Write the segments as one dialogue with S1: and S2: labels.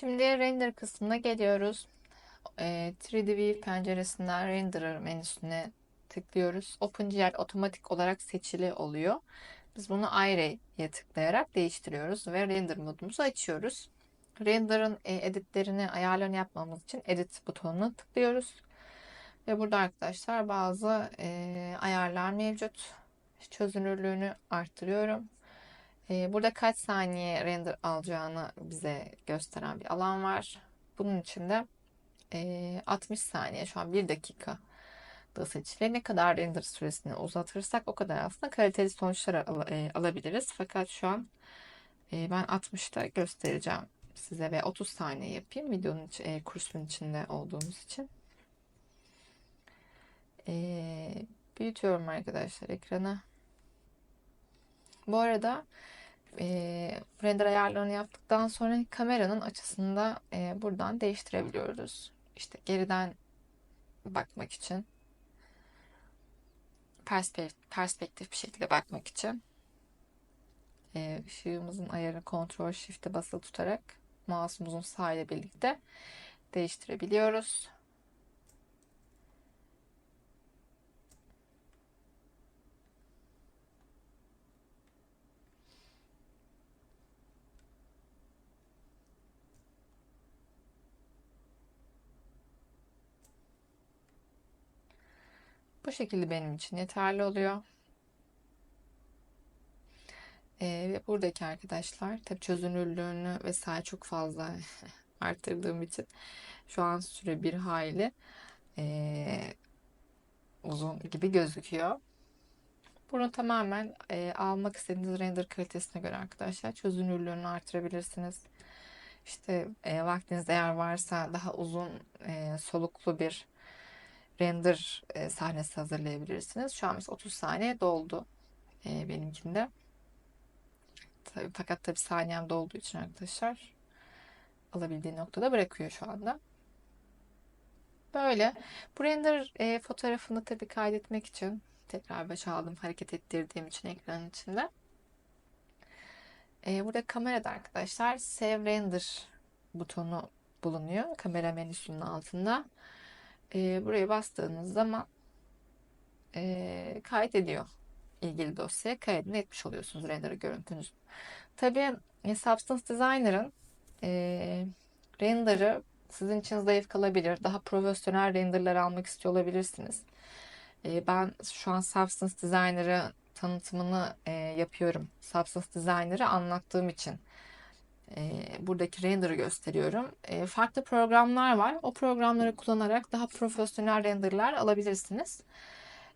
S1: Şimdi render kısmına geliyoruz. Ee, 3D View penceresinden Renderer menüsüne tıklıyoruz. OpenGL otomatik olarak seçili oluyor. Biz bunu Ire'ye tıklayarak değiştiriyoruz ve render modumuzu açıyoruz. Render'ın e, editlerini, ayarlarını yapmamız için edit butonuna tıklıyoruz. Ve burada arkadaşlar bazı e, ayarlar mevcut. Çözünürlüğünü arttırıyorum. E, burada kaç saniye render alacağını bize gösteren bir alan var. Bunun için de e, 60 saniye şu an 1 dakika da seçili. Ne kadar render süresini uzatırsak o kadar aslında kaliteli sonuçlar al- e, alabiliriz. Fakat şu an e, ben 60'ta göstereceğim size ve 30 saniye yapayım videonun iç- e, kursun içinde olduğumuz için. E, büyütüyorum arkadaşlar ekranı. Bu arada e, render ayarlarını yaptıktan sonra kameranın açısını da e, buradan değiştirebiliyoruz. İşte geriden bakmak için perspektif, perspektif bir şekilde bakmak için e, ışığımızın ayarını Ctrl Shift'e basılı tutarak mouse'umuzun sağ ile birlikte değiştirebiliyoruz. Bu şekilde benim için yeterli oluyor. Ee, buradaki arkadaşlar tabii çözünürlüğünü vesaire çok fazla arttırdığım için şu an süre bir hayli ee, uzun gibi gözüküyor. Bunu tamamen e, almak istediğiniz render kalitesine göre arkadaşlar çözünürlüğünü artırabilirsiniz. İşte e, vaktiniz eğer varsa daha uzun e, soluklu bir render e, sahnesi hazırlayabilirsiniz. Şu an biz 30 saniye doldu e, benimkinde. Tabii, fakat tabii saniyem dolduğu için arkadaşlar alabildiği noktada bırakıyor şu anda. Böyle. Bu render e, fotoğrafını tabii kaydetmek için tekrar baş aldım hareket ettirdiğim için ekranın içinde. E, burada kamerada arkadaşlar Save Render butonu bulunuyor. Kamera menüsünün altında. E, buraya bastığınız zaman e, kaydediyor ilgili dosyaya kaydını etmiş oluyorsunuz render görüntünüzü. Tabii e, Substance Designer'ın e, render'ı sizin için zayıf kalabilir. Daha profesyonel renderlar almak istiyor olabilirsiniz. E, ben şu an Substance Designer'ı tanıtımını e, yapıyorum. Substance Designer'ı anlattığım için e, buradaki render'ı gösteriyorum. E, farklı programlar var. O programları kullanarak daha profesyonel renderlar alabilirsiniz.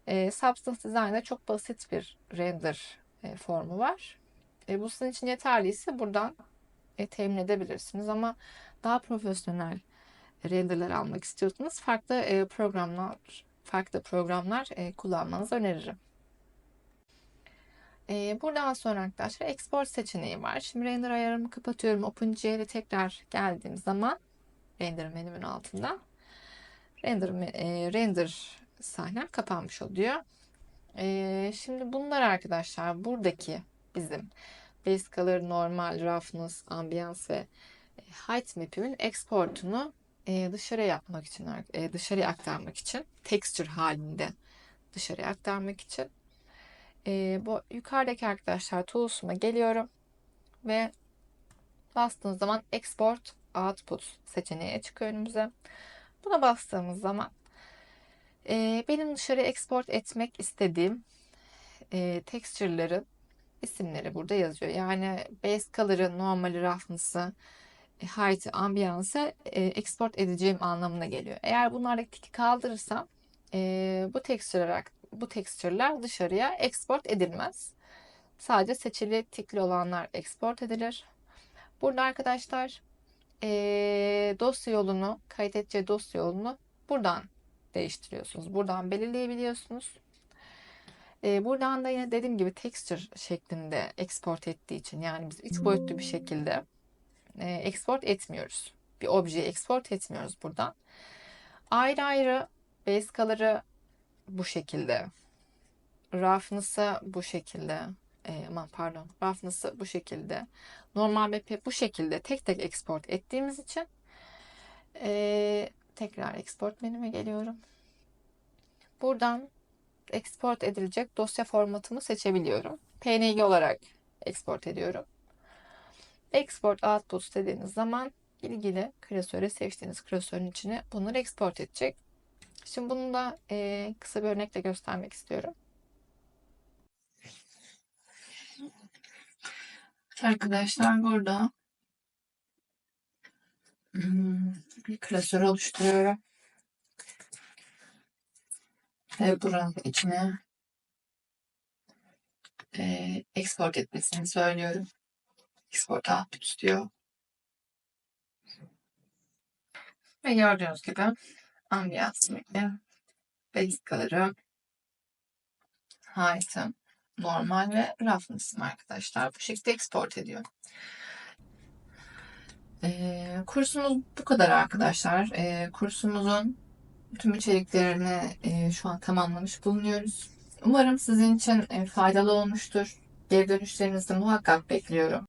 S1: E, Substance Design'da çok basit bir render e, formu var. E, bu sizin için yeterliyse buradan e, temin edebilirsiniz ama daha profesyonel renderler almak istiyorsanız farklı e, programlar farklı programlar e, kullanmanızı öneririm. E, buradan sonra arkadaşlar export seçeneği var. Şimdi render ayarımı kapatıyorum. OpenGL'e tekrar geldiğim zaman render menümün altında render e, render sahnem kapanmış oluyor. E, şimdi bunlar arkadaşlar buradaki bizim base color, normal, roughness, ambiyans ve e, height map'imin exportunu e, dışarıya yapmak için, e, dışarıya aktarmak için, texture halinde dışarıya aktarmak için e, bu yukarıdaki arkadaşlar tools'uma geliyorum ve bastığınız zaman export output seçeneği çıkıyor önümüze. Buna bastığımız zaman e, benim dışarıya export etmek istediğim e, texture'ların isimleri burada yazıyor. Yani base color'ı, normali, roughness'ı, height'ı, ambiyansı e, export edeceğim anlamına geliyor. Eğer bunlardaki tiki kaldırırsam e, bu texture'lar bu texture'lar dışarıya export edilmez. Sadece seçili tikli olanlar export edilir. Burada arkadaşlar e, dosya yolunu, kaydedeceği dosya yolunu buradan değiştiriyorsunuz. Buradan belirleyebiliyorsunuz. E, buradan da yine dediğim gibi texture şeklinde export ettiği için yani biz 3 boyutlu bir şekilde e, export etmiyoruz. Bir objeyi export etmiyoruz buradan. Ayrı ayrı base color'ı bu şekilde. Roughness'ı bu şekilde. e, aman pardon roughness'ı bu şekilde. Normal map'i bu şekilde tek tek export ettiğimiz için e, tekrar export menüme geliyorum. Buradan export edilecek dosya formatımı seçebiliyorum. PNG olarak export ediyorum. Export output dediğiniz zaman ilgili klasörü seçtiğiniz klasörün içine bunları export edecek. Şimdi bunu da e, kısa bir örnekle göstermek istiyorum. Arkadaşlar burada hmm, bir klasör oluşturuyorum. Ve buranın içine e, export etmesini söylüyorum. Export output istiyor. Ve gördüğünüz gibi basic color'ı height'ım normal ve roughness'ım arkadaşlar. Bu şekilde export ediyor. Ee, kursumuz bu kadar arkadaşlar. Ee, kursumuzun tüm içeriklerini e, şu an tamamlamış bulunuyoruz. Umarım sizin için e, faydalı olmuştur. Geri dönüşlerinizi muhakkak bekliyorum.